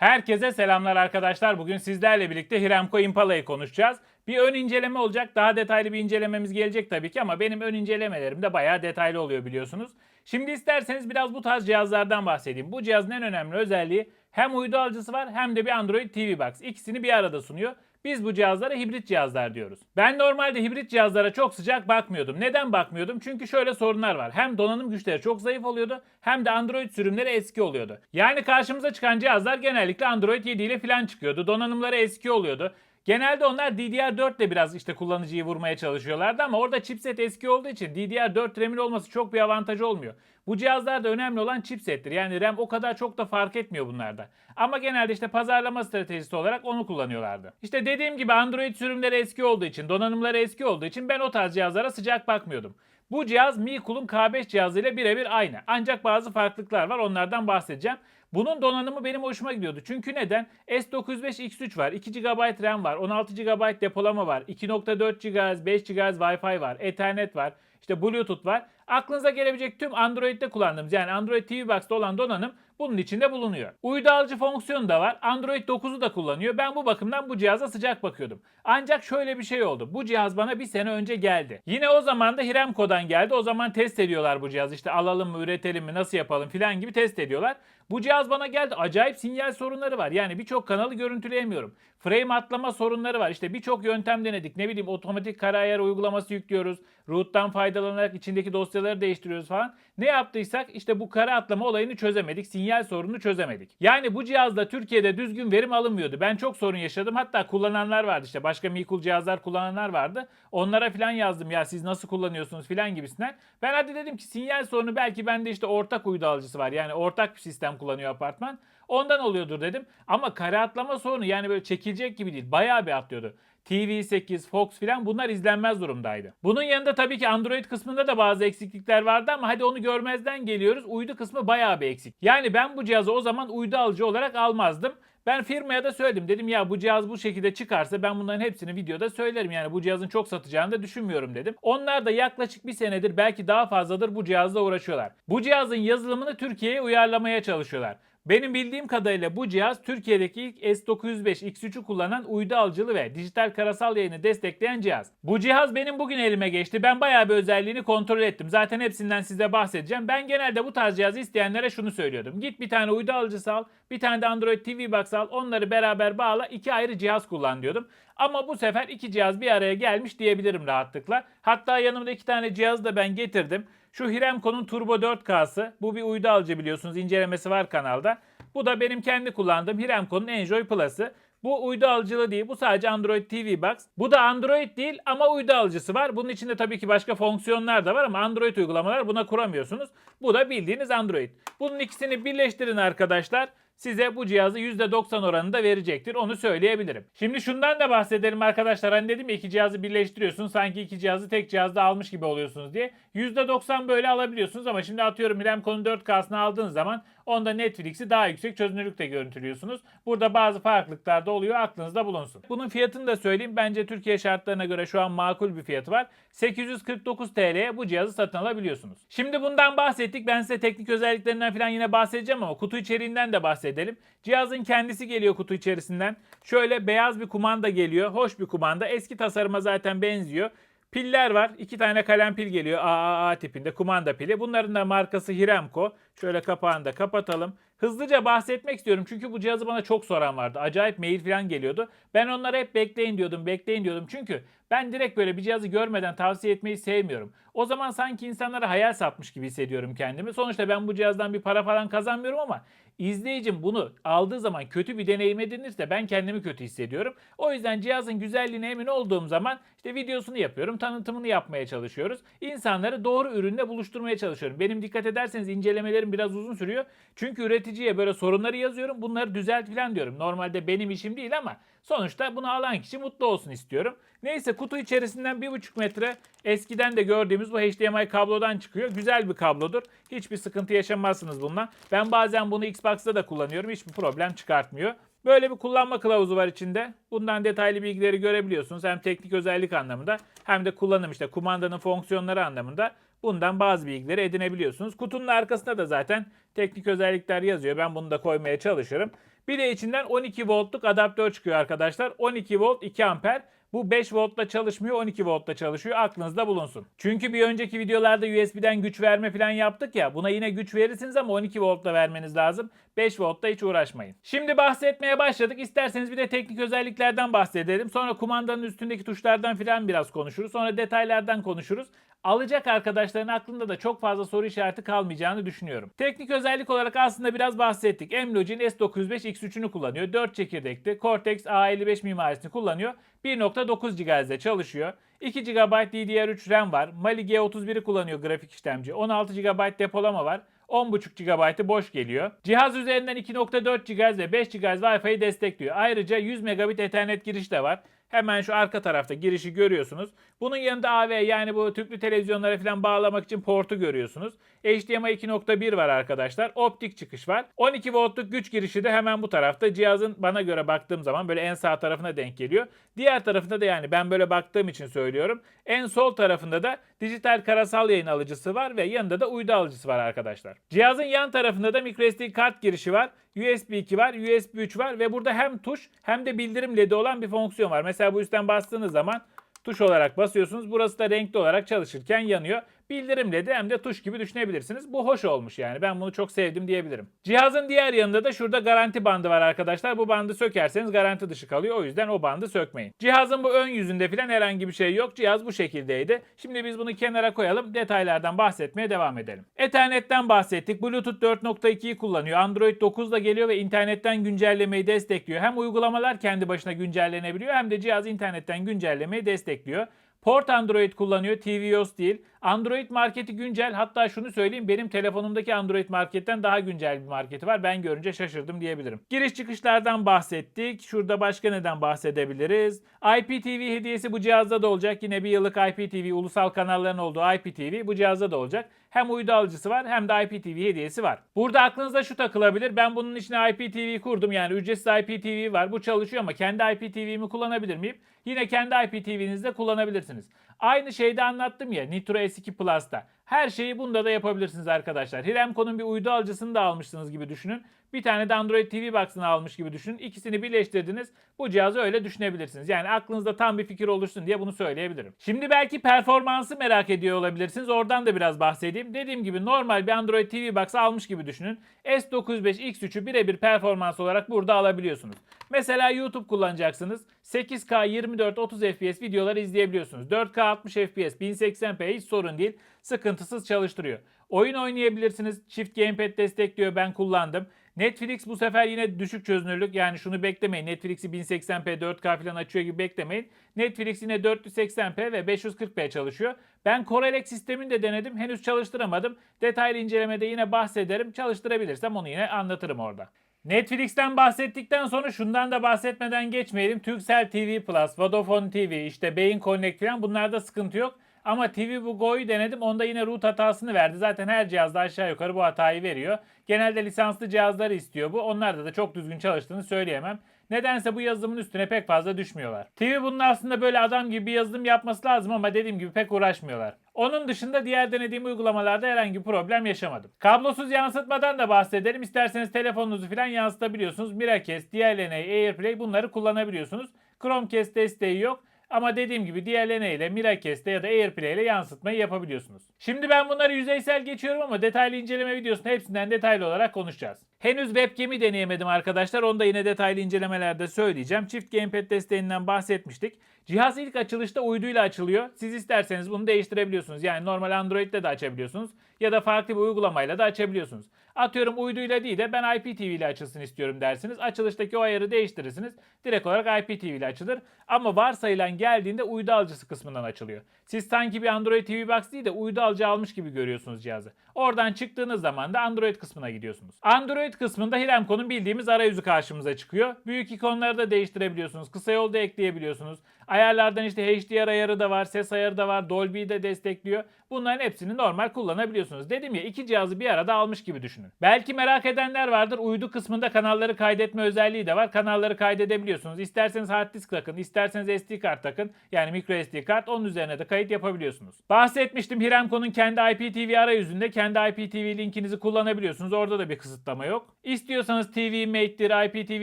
Herkese selamlar arkadaşlar. Bugün sizlerle birlikte Hiramco Impala'yı konuşacağız. Bir ön inceleme olacak. Daha detaylı bir incelememiz gelecek tabii ki ama benim ön incelemelerim de bayağı detaylı oluyor biliyorsunuz. Şimdi isterseniz biraz bu tarz cihazlardan bahsedeyim. Bu cihazın en önemli özelliği hem uydu alıcısı var hem de bir Android TV Box. İkisini bir arada sunuyor. Biz bu cihazlara hibrit cihazlar diyoruz. Ben normalde hibrit cihazlara çok sıcak bakmıyordum. Neden bakmıyordum? Çünkü şöyle sorunlar var. Hem donanım güçleri çok zayıf oluyordu hem de Android sürümleri eski oluyordu. Yani karşımıza çıkan cihazlar genellikle Android 7 ile falan çıkıyordu. Donanımları eski oluyordu. Genelde onlar DDR4 ile biraz işte kullanıcıyı vurmaya çalışıyorlardı ama orada chipset eski olduğu için DDR4 RAM'in olması çok bir avantaj olmuyor. Bu cihazlarda önemli olan chipsettir. Yani RAM o kadar çok da fark etmiyor bunlarda. Ama genelde işte pazarlama stratejisi olarak onu kullanıyorlardı. İşte dediğim gibi Android sürümleri eski olduğu için, donanımları eski olduğu için ben o tarz cihazlara sıcak bakmıyordum. Bu cihaz Mi Cool'un K5 cihazıyla birebir aynı. Ancak bazı farklılıklar var onlardan bahsedeceğim. Bunun donanımı benim hoşuma gidiyordu. Çünkü neden? S905X3 var, 2 GB RAM var, 16 GB depolama var, 2.4 GHz, 5 GHz Wi-Fi var, Ethernet var, işte Bluetooth var. Aklınıza gelebilecek tüm Android'de kullandığımız yani Android TV Box'ta olan donanım bunun içinde bulunuyor. Uydu alıcı fonksiyonu da var. Android 9'u da kullanıyor. Ben bu bakımdan bu cihaza sıcak bakıyordum. Ancak şöyle bir şey oldu. Bu cihaz bana bir sene önce geldi. Yine o zaman da Hiramco'dan geldi. O zaman test ediyorlar bu cihazı. İşte alalım mı, üretelim mi, nasıl yapalım filan gibi test ediyorlar. Bu cihaz bana geldi. Acayip sinyal sorunları var. Yani birçok kanalı görüntüleyemiyorum. Frame atlama sorunları var. İşte birçok yöntem denedik. Ne bileyim otomatik kara ayar uygulaması yüklüyoruz. Root'tan faydalanarak içindeki dosyaları değiştiriyoruz falan. Ne yaptıysak işte bu kara atlama olayını çözemedik. Sinyal sorununu çözemedik. Yani bu cihazda Türkiye'de düzgün verim alınmıyordu. Ben çok sorun yaşadım. Hatta kullananlar vardı işte. Başka Mikul cihazlar kullananlar vardı. Onlara falan yazdım ya siz nasıl kullanıyorsunuz falan gibisinden. Ben hadi dedim ki sinyal sorunu belki bende işte ortak uydu alıcısı var. Yani ortak bir sistem kullanıyor apartman. Ondan oluyordur dedim. Ama kare atlama sorunu yani böyle çekilecek gibi değil. Bayağı bir atlıyordu. TV8, Fox filan bunlar izlenmez durumdaydı. Bunun yanında tabii ki Android kısmında da bazı eksiklikler vardı ama hadi onu görmezden geliyoruz. Uydu kısmı bayağı bir eksik. Yani ben bu cihazı o zaman uydu alıcı olarak almazdım. Ben firmaya da söyledim. Dedim ya bu cihaz bu şekilde çıkarsa ben bunların hepsini videoda söylerim. Yani bu cihazın çok satacağını da düşünmüyorum dedim. Onlar da yaklaşık bir senedir belki daha fazladır bu cihazla uğraşıyorlar. Bu cihazın yazılımını Türkiye'ye uyarlamaya çalışıyorlar. Benim bildiğim kadarıyla bu cihaz Türkiye'deki ilk S905 X3'ü kullanan uydu alıcılı ve dijital karasal yayını destekleyen cihaz. Bu cihaz benim bugün elime geçti. Ben bayağı bir özelliğini kontrol ettim. Zaten hepsinden size bahsedeceğim. Ben genelde bu tarz cihazı isteyenlere şunu söylüyordum. Git bir tane uydu alıcısı al, bir tane de Android TV Box al, onları beraber bağla, iki ayrı cihaz kullan diyordum. Ama bu sefer iki cihaz bir araya gelmiş diyebilirim rahatlıkla. Hatta yanımda iki tane cihaz da ben getirdim. Şu Hiramco'nun Turbo 4K'sı. Bu bir uydu alıcı biliyorsunuz. incelemesi var kanalda. Bu da benim kendi kullandığım Hiramco'nun Enjoy Plus'ı. Bu uydu alıcılı değil. Bu sadece Android TV Box. Bu da Android değil ama uydu alıcısı var. Bunun içinde tabii ki başka fonksiyonlar da var ama Android uygulamalar buna kuramıyorsunuz. Bu da bildiğiniz Android. Bunun ikisini birleştirin arkadaşlar size bu cihazı %90 oranında verecektir. Onu söyleyebilirim. Şimdi şundan da bahsedelim arkadaşlar. Hani dedim ya iki cihazı birleştiriyorsun. Sanki iki cihazı tek cihazda almış gibi oluyorsunuz diye. %90 böyle alabiliyorsunuz ama şimdi atıyorum Hiramco'nun 4K'sını aldığınız zaman onda Netflix'i daha yüksek çözünürlükte görüntülüyorsunuz. Burada bazı farklılıklar da oluyor. Aklınızda bulunsun. Bunun fiyatını da söyleyeyim. Bence Türkiye şartlarına göre şu an makul bir fiyatı var. 849 TL'ye bu cihazı satın alabiliyorsunuz. Şimdi bundan bahsettik. Ben size teknik özelliklerinden falan yine bahsedeceğim ama kutu içeriğinden de bahsedelim. Cihazın kendisi geliyor kutu içerisinden. Şöyle beyaz bir kumanda geliyor. Hoş bir kumanda. Eski tasarıma zaten benziyor. Piller var. İki tane kalem pil geliyor. AAA tipinde kumanda pili. Bunların da markası Hiramco. Şöyle kapağını da kapatalım. Hızlıca bahsetmek istiyorum çünkü bu cihazı bana çok soran vardı. Acayip mail falan geliyordu. Ben onlara hep bekleyin diyordum, bekleyin diyordum. Çünkü ben direkt böyle bir cihazı görmeden tavsiye etmeyi sevmiyorum. O zaman sanki insanlara hayal satmış gibi hissediyorum kendimi. Sonuçta ben bu cihazdan bir para falan kazanmıyorum ama izleyicim bunu aldığı zaman kötü bir deneyim edinirse ben kendimi kötü hissediyorum. O yüzden cihazın güzelliğine emin olduğum zaman işte videosunu yapıyorum, tanıtımını yapmaya çalışıyoruz. İnsanları doğru ürünle buluşturmaya çalışıyorum. Benim dikkat ederseniz incelemelerim biraz uzun sürüyor. Çünkü üreticiye böyle sorunları yazıyorum. Bunları düzelt falan diyorum. Normalde benim işim değil ama sonuçta bunu alan kişi mutlu olsun istiyorum. Neyse kutu içerisinden 1,5 metre eskiden de gördüğümüz bu HDMI kablodan çıkıyor. Güzel bir kablodur. Hiçbir sıkıntı yaşamazsınız bununla. Ben bazen bunu Xbox'ta da kullanıyorum. Hiçbir problem çıkartmıyor. Böyle bir kullanma kılavuzu var içinde. Bundan detaylı bilgileri görebiliyorsunuz. Hem teknik özellik anlamında hem de kullanım işte kumandanın fonksiyonları anlamında bundan bazı bilgileri edinebiliyorsunuz. Kutunun arkasında da zaten teknik özellikler yazıyor. Ben bunu da koymaya çalışırım. Bir de içinden 12 voltluk adaptör çıkıyor arkadaşlar. 12 volt 2 amper. Bu 5 voltla çalışmıyor 12 voltla çalışıyor aklınızda bulunsun. Çünkü bir önceki videolarda USB'den güç verme falan yaptık ya buna yine güç verirsiniz ama 12 voltla vermeniz lazım. 5 voltta hiç uğraşmayın. Şimdi bahsetmeye başladık. İsterseniz bir de teknik özelliklerden bahsedelim. Sonra kumandanın üstündeki tuşlardan falan biraz konuşuruz. Sonra detaylardan konuşuruz. Alacak arkadaşların aklında da çok fazla soru işareti kalmayacağını düşünüyorum. Teknik özellik olarak aslında biraz bahsettik. Emlogin S905 X3'ünü kullanıyor. 4 çekirdekli. Cortex A55 mimarisini kullanıyor. 1.9 GHz'de çalışıyor. 2 GB DDR3 RAM var. Mali G31'i kullanıyor grafik işlemci. 16 GB depolama var. 10.5 GB'ı boş geliyor. Cihaz üzerinden 2.4 GHz ve 5 GHz Wi-Fi'yi destekliyor. Ayrıca 100 Mbit Ethernet giriş de var. Hemen şu arka tarafta girişi görüyorsunuz. Bunun yanında AV yani bu tüplü televizyonlara falan bağlamak için portu görüyorsunuz. HDMI 2.1 var arkadaşlar. Optik çıkış var. 12 voltluk güç girişi de hemen bu tarafta. Cihazın bana göre baktığım zaman böyle en sağ tarafına denk geliyor. Diğer tarafında da yani ben böyle baktığım için söylüyorum. En sol tarafında da dijital karasal yayın alıcısı var ve yanında da uydu alıcısı var arkadaşlar. Cihazın yan tarafında da microSD kart girişi var. USB 2 var, USB 3 var ve burada hem tuş hem de bildirim ledi olan bir fonksiyon var. Mesela bu üstten bastığınız zaman tuş olarak basıyorsunuz. Burası da renkli olarak çalışırken yanıyor. Bildirim ledi hem de tuş gibi düşünebilirsiniz. Bu hoş olmuş yani. Ben bunu çok sevdim diyebilirim. Cihazın diğer yanında da şurada garanti bandı var arkadaşlar. Bu bandı sökerseniz garanti dışı kalıyor. O yüzden o bandı sökmeyin. Cihazın bu ön yüzünde falan herhangi bir şey yok. Cihaz bu şekildeydi. Şimdi biz bunu kenara koyalım. Detaylardan bahsetmeye devam edelim. Ethernet'ten bahsettik. Bluetooth 4.2'yi kullanıyor. Android 9 da geliyor ve internetten güncellemeyi destekliyor. Hem uygulamalar kendi başına güncellenebiliyor hem de cihaz internetten güncellemeyi destekliyor. Port Android kullanıyor, tvOS değil. Android marketi güncel. Hatta şunu söyleyeyim benim telefonumdaki Android marketten daha güncel bir marketi var. Ben görünce şaşırdım diyebilirim. Giriş çıkışlardan bahsettik. Şurada başka neden bahsedebiliriz? IPTV hediyesi bu cihazda da olacak. Yine bir yıllık IPTV ulusal kanalların olduğu IPTV bu cihazda da olacak. Hem uydu alıcısı var hem de IPTV hediyesi var. Burada aklınızda şu takılabilir. Ben bunun içine IPTV kurdum. Yani ücretsiz IPTV var. Bu çalışıyor ama kendi IPTV'mi kullanabilir miyim? Yine kendi IPTV'nizde kullanabilirsiniz. Aynı şeyde anlattım ya Nitro S2 Plus'ta. Her şeyi bunda da yapabilirsiniz arkadaşlar. Hiremco'nun bir uydu alıcısını da almışsınız gibi düşünün. Bir tane de Android TV Box'ını almış gibi düşünün. İkisini birleştirdiniz. Bu cihazı öyle düşünebilirsiniz. Yani aklınızda tam bir fikir oluşsun diye bunu söyleyebilirim. Şimdi belki performansı merak ediyor olabilirsiniz. Oradan da biraz bahsedeyim. Dediğim gibi normal bir Android TV Box almış gibi düşünün. S95 X3'ü birebir performans olarak burada alabiliyorsunuz. Mesela YouTube kullanacaksınız. 8K 24 30 FPS videoları izleyebiliyorsunuz. 4K 60 FPS 1080p hiç sorun değil. Sıkıntısız çalıştırıyor. Oyun oynayabilirsiniz. Çift gamepad destekliyor. Ben kullandım. Netflix bu sefer yine düşük çözünürlük. Yani şunu beklemeyin. Netflix'i 1080p 4K falan açıyor gibi beklemeyin. Netflix yine 480p ve 540p çalışıyor. Ben Corelec sistemini de denedim. Henüz çalıştıramadım. Detaylı incelemede yine bahsederim. Çalıştırabilirsem onu yine anlatırım orada. Netflix'ten bahsettikten sonra şundan da bahsetmeden geçmeyelim. Turkcell TV Plus, Vodafone TV, işte Beyin Connect falan bunlarda sıkıntı yok. Ama TV bu Go'yu denedim. Onda yine root hatasını verdi. Zaten her cihazda aşağı yukarı bu hatayı veriyor. Genelde lisanslı cihazları istiyor bu. Onlarda da çok düzgün çalıştığını söyleyemem. Nedense bu yazılımın üstüne pek fazla düşmüyorlar. TV bunun aslında böyle adam gibi bir yazılım yapması lazım ama dediğim gibi pek uğraşmıyorlar. Onun dışında diğer denediğim uygulamalarda herhangi bir problem yaşamadım. Kablosuz yansıtmadan da bahsedelim. İsterseniz telefonunuzu falan yansıtabiliyorsunuz. Miracast, DLNA, AirPlay bunları kullanabiliyorsunuz. Chromecast desteği yok. Ama dediğim gibi DLNA ile Miracast'te ya da AirPlay ile yansıtmayı yapabiliyorsunuz. Şimdi ben bunları yüzeysel geçiyorum ama detaylı inceleme videosunda hepsinden detaylı olarak konuşacağız. Henüz webcam'i deneyemedim arkadaşlar. Onu da yine detaylı incelemelerde söyleyeceğim. Çift gamepad desteğinden bahsetmiştik. Cihaz ilk açılışta uyduyla açılıyor. Siz isterseniz bunu değiştirebiliyorsunuz. Yani normal Android'de de açabiliyorsunuz. Ya da farklı bir uygulamayla da açabiliyorsunuz. Atıyorum uyduyla değil de ben IPTV ile açılsın istiyorum dersiniz. Açılıştaki o ayarı değiştirirsiniz. Direkt olarak IPTV ile açılır. Ama varsayılan geldiğinde uydu alıcısı kısmından açılıyor. Siz sanki bir Android TV Box değil de uydu alıcı almış gibi görüyorsunuz cihazı. Oradan çıktığınız zaman da Android kısmına gidiyorsunuz. Android kısmında Hiremco'nun bildiğimiz arayüzü karşımıza çıkıyor. Büyük ikonları da değiştirebiliyorsunuz. Kısa yolda ekleyebiliyorsunuz. Ayarlardan işte HDR ayarı da var, ses ayarı da var, Dolby'yi de destekliyor. Bunların hepsini normal kullanabiliyorsunuz. Dedim ya iki cihazı bir arada almış gibi düşünün. Belki merak edenler vardır. Uydu kısmında kanalları kaydetme özelliği de var. Kanalları kaydedebiliyorsunuz. İsterseniz hard disk takın, isterseniz SD kart takın. Yani micro SD kart onun üzerine de kayıt yapabiliyorsunuz. Bahsetmiştim Hiremco'nun kendi IPTV arayüzünde kendi IPTV linkinizi kullanabiliyorsunuz. Orada da bir kısıtlama yok. yok. İstiyorsanız TV Mate'dir, IPTV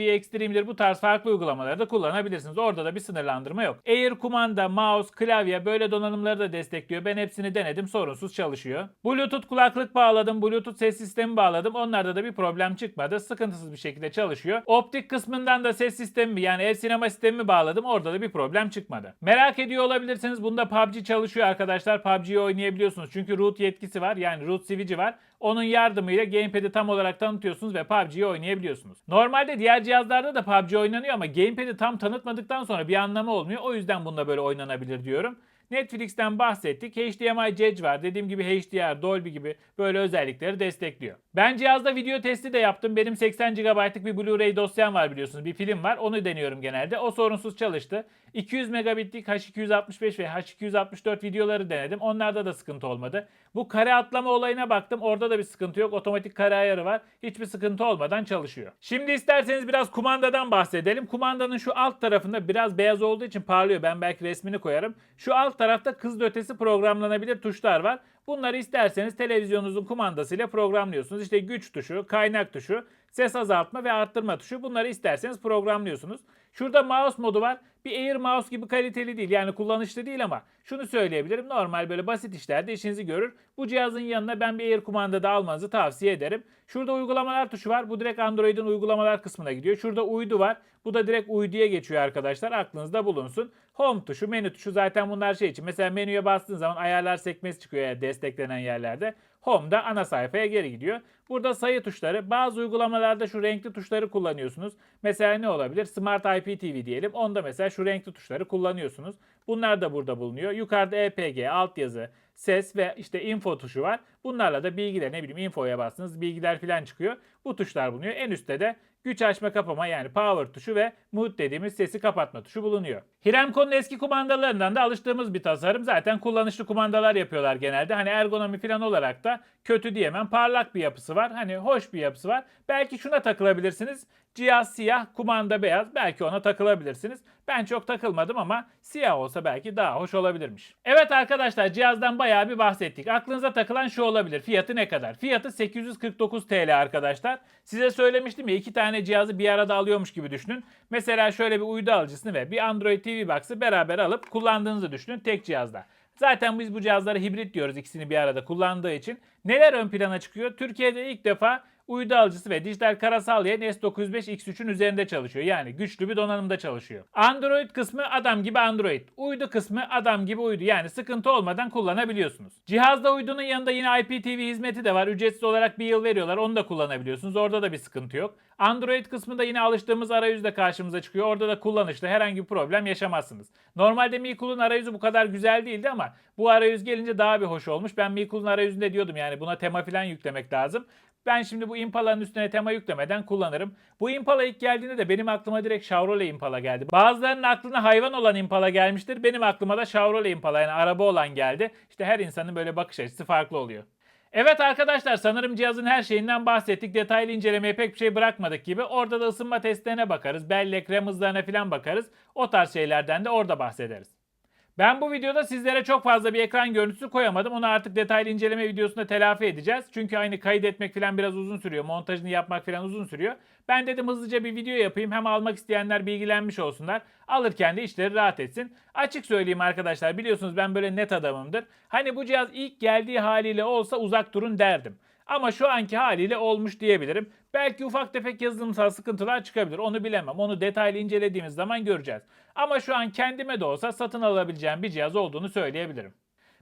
Extreme'dir bu tarz farklı uygulamaları da kullanabilirsiniz. Orada da bir sınırlandırma yok. Air kumanda, mouse, klavye böyle donanımları da destekliyor. Ben hepsini denedim sorunsuz çalışıyor. Bluetooth kulaklık bağladım, Bluetooth ses sistemi bağladım. Onlarda da bir problem çıkmadı. Sıkıntısız bir şekilde çalışıyor. Optik kısmından da ses sistemi yani ev sinema sistemi bağladım. Orada da bir problem çıkmadı. Merak ediyor olabilirsiniz. Bunda PUBG çalışıyor arkadaşlar. PUBG'yi oynayabiliyorsunuz. Çünkü root yetkisi var. Yani root switch'i var. Onun yardımıyla gamepad'i tam olarak tanıtıyorsunuz ve PUBG'yi oynayabiliyorsunuz. Normalde diğer cihazlarda da PUBG oynanıyor ama gamepad'i tam tanıtmadıktan sonra bir anlamı olmuyor. O yüzden bunda böyle oynanabilir diyorum. Netflix'ten bahsettik. HDMI Edge var. Dediğim gibi HDR, Dolby gibi böyle özellikleri destekliyor. Ben cihazda video testi de yaptım. Benim 80 GB'lık bir Blu-ray dosyam var biliyorsunuz. Bir film var. Onu deniyorum genelde. O sorunsuz çalıştı. 200 megabitlik H265 ve H264 videoları denedim. Onlarda da sıkıntı olmadı. Bu kare atlama olayına baktım. Orada da bir sıkıntı yok. Otomatik kare ayarı var. Hiçbir sıkıntı olmadan çalışıyor. Şimdi isterseniz biraz kumandadan bahsedelim. Kumandanın şu alt tarafında biraz beyaz olduğu için parlıyor. Ben belki resmini koyarım. Şu alt tarafta kız ötesi programlanabilir tuşlar var. Bunları isterseniz televizyonunuzun kumandasıyla programlıyorsunuz. İşte güç tuşu, kaynak tuşu, ses azaltma ve arttırma tuşu. Bunları isterseniz programlıyorsunuz. Şurada mouse modu var. Bir Air mouse gibi kaliteli değil yani kullanışlı değil ama şunu söyleyebilirim. Normal böyle basit işlerde işinizi görür. Bu cihazın yanına ben bir Air kumanda da almanızı tavsiye ederim. Şurada uygulamalar tuşu var. Bu direkt Android'in uygulamalar kısmına gidiyor. Şurada uydu var. Bu da direkt uyduya geçiyor arkadaşlar. Aklınızda bulunsun. Home tuşu, menü tuşu zaten bunlar şey için. Mesela menüye bastığın zaman ayarlar sekmesi çıkıyor eğer desteklenen yerlerde. Home'da ana sayfaya geri gidiyor. Burada sayı tuşları. Bazı uygulamalarda şu renkli tuşları kullanıyorsunuz. Mesela ne olabilir? Smart IPTV diyelim. Onda mesela şu renkli tuşları kullanıyorsunuz. Bunlar da burada bulunuyor. Yukarıda EPG, altyazı, ses ve işte info tuşu var. Bunlarla da bilgiler ne bileyim infoya bastınız bilgiler falan çıkıyor. Bu tuşlar bulunuyor. En üstte de güç açma kapama yani power tuşu ve mute dediğimiz sesi kapatma tuşu bulunuyor. Hiremco'nun eski kumandalarından da alıştığımız bir tasarım. Zaten kullanışlı kumandalar yapıyorlar genelde. Hani ergonomi falan olarak da kötü diyemem. Parlak bir yapısı var. Hani hoş bir yapısı var. Belki şuna takılabilirsiniz. Cihaz siyah, kumanda beyaz. Belki ona takılabilirsiniz. Ben çok takılmadım ama siyah olsa belki daha hoş olabilirmiş. Evet arkadaşlar cihazdan bayağı bir bahsettik. Aklınıza takılan şu olabilir. Fiyatı ne kadar? Fiyatı 849 TL arkadaşlar. Size söylemiştim ya iki tane cihazı bir arada alıyormuş gibi düşünün. Mesela şöyle bir uydu alıcısını ve bir Android TV Box'ı beraber alıp kullandığınızı düşünün tek cihazda. Zaten biz bu cihazlara hibrit diyoruz ikisini bir arada kullandığı için. Neler ön plana çıkıyor? Türkiye'de ilk defa uydu alıcısı ve dijital karasal yayın S905 X3'ün üzerinde çalışıyor. Yani güçlü bir donanımda çalışıyor. Android kısmı adam gibi Android. Uydu kısmı adam gibi uydu. Yani sıkıntı olmadan kullanabiliyorsunuz. Cihazda uydunun yanında yine IPTV hizmeti de var. Ücretsiz olarak bir yıl veriyorlar. Onu da kullanabiliyorsunuz. Orada da bir sıkıntı yok. Android kısmında yine alıştığımız arayüz de karşımıza çıkıyor. Orada da kullanışlı herhangi bir problem yaşamazsınız. Normalde Mi Cool'un arayüzü bu kadar güzel değildi ama bu arayüz gelince daha bir hoş olmuş. Ben Mi Cool'un arayüzünde diyordum yani buna tema falan yüklemek lazım. Ben şimdi bu Impala'nın üstüne tema yüklemeden kullanırım. Bu Impala ilk geldiğinde de benim aklıma direkt Chevrolet Impala geldi. Bazılarının aklına hayvan olan Impala gelmiştir. Benim aklıma da Chevrolet Impala yani araba olan geldi. İşte her insanın böyle bakış açısı farklı oluyor. Evet arkadaşlar sanırım cihazın her şeyinden bahsettik. Detaylı incelemeye pek bir şey bırakmadık gibi. Orada da ısınma testlerine bakarız. Bellek, RAM hızlarına falan bakarız. O tarz şeylerden de orada bahsederiz. Ben bu videoda sizlere çok fazla bir ekran görüntüsü koyamadım. Onu artık detaylı inceleme videosunda telafi edeceğiz. Çünkü aynı kaydetmek falan biraz uzun sürüyor. Montajını yapmak falan uzun sürüyor. Ben dedim hızlıca bir video yapayım. Hem almak isteyenler bilgilenmiş olsunlar. Alırken de işleri rahat etsin. Açık söyleyeyim arkadaşlar biliyorsunuz ben böyle net adamımdır. Hani bu cihaz ilk geldiği haliyle olsa uzak durun derdim. Ama şu anki haliyle olmuş diyebilirim. Belki ufak tefek yazılımsal sıkıntılar çıkabilir. Onu bilemem. Onu detaylı incelediğimiz zaman göreceğiz. Ama şu an kendime de olsa satın alabileceğim bir cihaz olduğunu söyleyebilirim.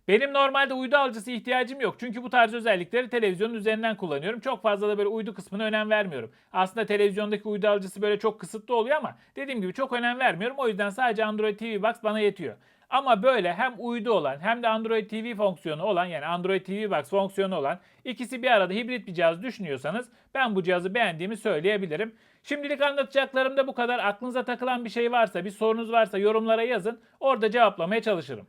Benim normalde uydu alıcısı ihtiyacım yok. Çünkü bu tarz özellikleri televizyonun üzerinden kullanıyorum. Çok fazla da böyle uydu kısmına önem vermiyorum. Aslında televizyondaki uydu alıcısı böyle çok kısıtlı oluyor ama dediğim gibi çok önem vermiyorum. O yüzden sadece Android TV Box bana yetiyor. Ama böyle hem uydu olan hem de Android TV fonksiyonu olan yani Android TV Box fonksiyonu olan ikisi bir arada hibrit bir cihaz düşünüyorsanız ben bu cihazı beğendiğimi söyleyebilirim. Şimdilik anlatacaklarım da bu kadar. Aklınıza takılan bir şey varsa, bir sorunuz varsa yorumlara yazın. Orada cevaplamaya çalışırım.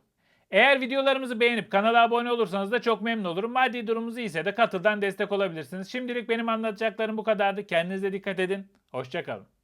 Eğer videolarımızı beğenip kanala abone olursanız da çok memnun olurum. Maddi durumunuz iyiyse de katıldan destek olabilirsiniz. Şimdilik benim anlatacaklarım bu kadardı. Kendinize dikkat edin. Hoşçakalın.